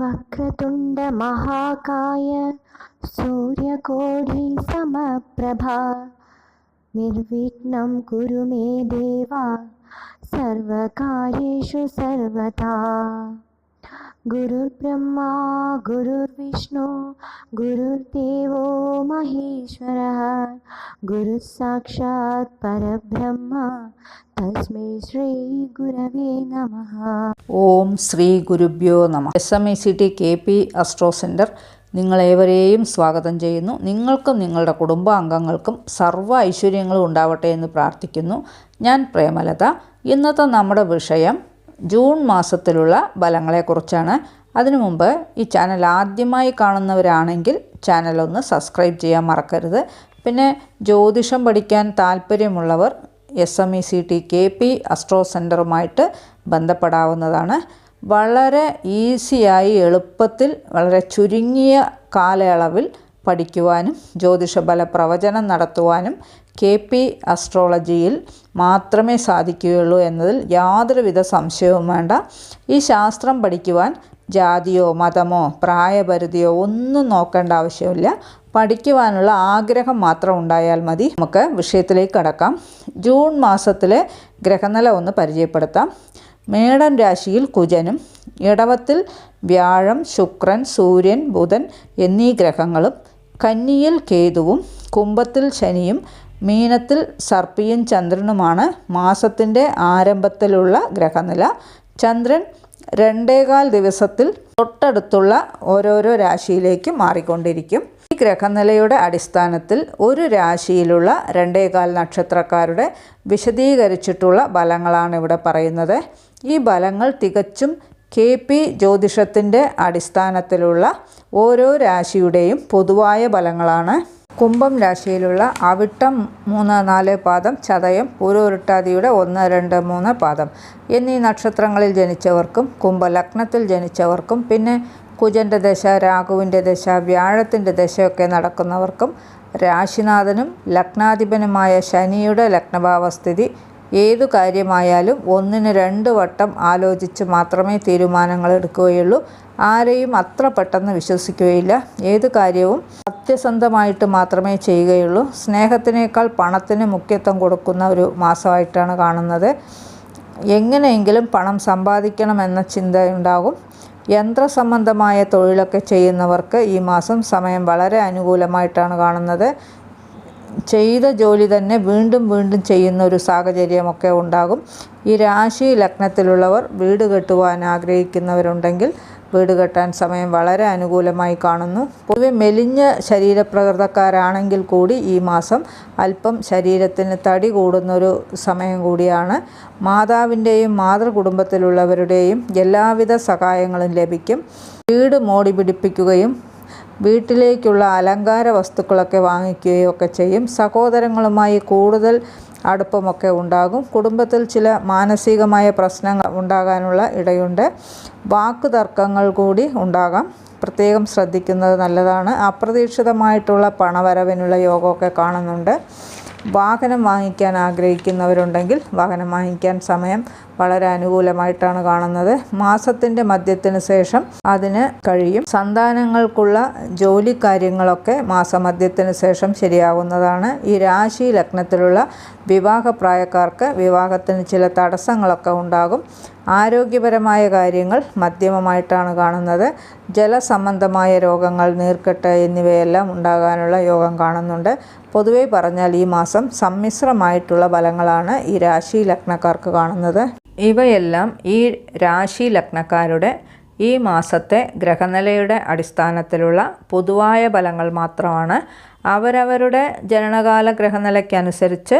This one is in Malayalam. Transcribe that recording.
वक्रतुण्डमहाकाय सूर्यकोटिसमप्रभा निर्विघ्नं कुरु मे देवा सर्वकार्येषु सर्वदा गुरुर्ब्रह्मा गुरुर्विष्णु गुरुर्देवो महेश्वरः गुरुः साक्षात् परब्रह्म തസ്മൈ ശ്രീ ഗുരവേ നമ ഓം ശ്രീ ഗുരുഭ്യോ നമ S M E C T K P astro centre നിങ്ങളേവരെയും സ്വാഗതം ചെയ്യുന്നു നിങ്ങൾക്കും നിങ്ങളുടെ കുടുംബാംഗങ്ങൾക്കും സർവ്വ ഐശ്വര്യങ്ങളും ഉണ്ടാവട്ടെ എന്ന് പ്രാർത്ഥിക്കുന്നു ഞാൻ പ്രേമലത ഇന്നത്തെ നമ്മുടെ വിഷയം ജൂൺ മാസത്തിലുള്ള ഫലങ്ങളെക്കുറിച്ചാണ് അതിനു മുമ്പ് ഈ ചാനൽ ആദ്യമായി കാണുന്നവരാണെങ്കിൽ ചാനൽ ഒന്ന് സബ്സ്ക്രൈബ് ചെയ്യാൻ മറക്കരുത്. പിന്നെ ജ്യോതിഷം പഠിക്കാൻ താല്പര്യമുള്ളവർ S M E C T K P astro സെന്ററുമായിട്ട് ബന്ധപ്പെടാവുന്നതാണ്. വളരെ ഈസിയായി എളുപ്പത്തിൽ വളരെ ചുരുങ്ങിയ കാലയളവിൽ പഠിക്കുവാനും ജ്യോതിഷബല പ്രവചനം നടത്തുവാനും കെ പി അസ്ട്രോളജിയിൽ മാത്രമേ സാധിക്കുകയുള്ളൂ എന്നതിൽ യാതൊരുവിധ സംശയവും വേണ്ട. ഈ ശാസ്ത്രം പഠിക്കുവാൻ ജാതിയോ മതമോ പ്രായപരിധിയോ ഒന്നും നോക്കേണ്ട ആവശ്യമില്ല. പഠിക്കുവാനുള്ള ആഗ്രഹം മാത്രം ഉണ്ടായാൽ മതി. നമുക്ക് വിഷയത്തിലേക്ക് കടക്കാം. ജൂൺ മാസത്തിലെ ഗ്രഹനില ഒന്ന് പരിചയപ്പെടുത്താം. മേടൻ രാശിയിൽ കുജനും ഇടവത്തിൽ വ്യാഴം ശുക്രൻ സൂര്യൻ ബുധൻ എന്നീ ഗ്രഹങ്ങളും കന്നിയിൽ കേതുവും കുംഭത്തിൽ ശനിയും മീനത്തിൽ സർപ്പിയും ചന്ദ്രനുമാണ് മാസത്തിന്റെ ആരംഭത്തിലുള്ള ഗ്രഹനില. ചന്ദ്രൻ രണ്ടേകാൽ ദിവസത്തിൽ തൊട്ടടുത്തുള്ള ഓരോരോ രാശിയിലേക്ക് മാറിക്കൊണ്ടിരിക്കും. ഈ ഗ്രഹനിലയുടെ അടിസ്ഥാനത്തിൽ ഒരു രാശിയിലുള്ള രണ്ടേകാൽ നക്ഷത്രക്കാരുടെ വിശദീകരിച്ചിട്ടുള്ള ഫലങ്ങളാണ് ഇവിടെ പറയുന്നത്. ഈ ഫലങ്ങൾ തികച്ചും കെ പി ജ്യോതിഷത്തിന്റെ അടിസ്ഥാനത്തിലുള്ള ഓരോ രാശിയുടെയും പൊതുവായ ഫലങ്ങളാണ്. കുംഭം രാശിയിലുള്ള അവിട്ടം മൂന്ന് നാല് പാദം ചതയം പൂരോരുട്ടാതിയുടെ ഒന്ന് രണ്ട് മൂന്ന് പാദം എന്നീ നക്ഷത്രങ്ങളിൽ ജനിച്ചവർക്കും കുംഭലഗ്നത്തിൽ ജനിച്ചവർക്കും പിന്നെ കുജന്റെ ദശ രാഘുവിന്റെ ദശ വ്യാഴത്തിന്റെ ദശയൊക്കെ നടക്കുന്നവർക്കും രാശിനാഥനും ലഗ്നാധിപനുമായ ശനിയുടെ ലഗ്നഭാവസ്ഥിതി ഏതു കാര്യമായാലും ഒന്നിന് രണ്ട് വട്ടം ആലോചിച്ച് മാത്രമേ തീരുമാനങ്ങൾ എടുക്കുകയുള്ളൂ. ആരെയും അത്ര പെട്ടെന്ന് വിശ്വസിക്കുകയില്ല. ഏത് കാര്യവും സത്യസന്ധമായിട്ട് മാത്രമേ ചെയ്യുകയുള്ളൂ. സ്നേഹത്തിനേക്കാൾ പണത്തിന് മുഖ്യത്വം കൊടുക്കുന്ന ഒരു മാസമായിട്ടാണ് കാണുന്നത്. എങ്ങനെയെങ്കിലും പണം സമ്പാദിക്കണമെന്ന ചിന്തയുണ്ടാകും യന്ത്രസംബന്ധമായ തൊഴിലൊക്കെ ചെയ്യുന്നവർക്ക് ഈ മാസം സമയം വളരെ അനുകൂലമായിട്ടാണ് കാണുന്നത്. ചെയ്ത ജോലി തന്നെ വീണ്ടും വീണ്ടും ചെയ്യുന്ന ഒരു സാഹചര്യമൊക്കെ ഉണ്ടാകും. ഈ രാശി ലഗ്നത്തിലുള്ളവർ വീട് കെട്ടുവാൻ ആഗ്രഹിക്കുന്നവരുണ്ടെങ്കിൽ വീട് കെട്ടാൻ സമയം വളരെ അനുകൂലമായി കാണുന്നു. പൊതുവെ മെലിഞ്ഞ ശരീരപ്രകൃതക്കാരാണെങ്കിൽ കൂടി ഈ മാസം അല്പം ശരീരത്തിന് തടി കൂടുന്നൊരു സമയം കൂടിയാണ്. മാതാവിന്റെയും മാതൃകുടുംബത്തിലുള്ളവരുടെയും എല്ലാവിധ സഹായങ്ങളും ലഭിക്കും. വീട് മോടി പിടിപ്പിക്കുകയും വീട്ടിലേക്കുള്ള അലങ്കാര വസ്തുക്കളൊക്കെ വാങ്ങിക്കുകയോ ഒക്കെ ചെയ്യും. സഹോദരങ്ങളുമായി കൂടുതൽ അടുപ്പമൊക്കെ ഉണ്ടാകും. കുടുംബത്തിൽ ചില മാനസികമായ പ്രശ്നങ്ങൾ ഉണ്ടാകാനുള്ള ഇടയുണ്ട്. വാക്ക് തർക്കങ്ങൾ കൂടി ഉണ്ടാകാം. പ്രത്യേകം ശ്രദ്ധിക്കുന്നത് നല്ലതാണ്. അപ്രതീക്ഷിതമായിട്ടുള്ള പണവരവിനുള്ള യോഗമൊക്കെ കാണുന്നുണ്ട്. വാഹനം വാങ്ങിക്കാൻ ആഗ്രഹിക്കുന്നവരുണ്ടെങ്കിൽ വാഹനം വാങ്ങിക്കാൻ സമയം വളരെ അനുകൂലമായിട്ടാണ് കാണുന്നത്. മാസത്തിന്റെ മധ്യത്തിന് ശേഷം അതിന് കഴിയും. സന്താനങ്ങൾക്കുള്ള ജോലി കാര്യങ്ങളൊക്കെ മാസമധ്യത്തിന് ശേഷം ശരിയാവുന്നതാണ്. ഈ രാശി ലഗ്നത്തിലുള്ള വിവാഹപ്രായക്കാർക്ക് വിവാഹത്തിന് ചില തടസ്സങ്ങളൊക്കെ ഉണ്ടാകും. ആരോഗ്യപരമായ കാര്യങ്ങൾ മധ്യമമായിട്ടാണ് കാണുന്നത്. ജലസംബന്ധമായ രോഗങ്ങൾ നീർക്കെട്ട് എന്നിവയെല്ലാം ഉണ്ടാകാനുള്ള യോഗം കാണുന്നുണ്ട്. പൊതുവേ പറഞ്ഞാൽ ഈ മാസം സമ്മിശ്രമായിട്ടുള്ള ഫലങ്ങളാണ് ഈ രാശി ലഗ്നക്കാർക്ക് കാണുന്നത്. ഇവയെല്ലാം ഈ രാശി ലഗ്നക്കാരുടെ ഈ മാസത്തെ ഗ്രഹനിലയുടെ അടിസ്ഥാനത്തിലുള്ള പൊതുവായ ഫലങ്ങൾ മാത്രമാണ്. അവരവരുടെ ജനനകാല ഗ്രഹനിലയ്ക്കനുസരിച്ച്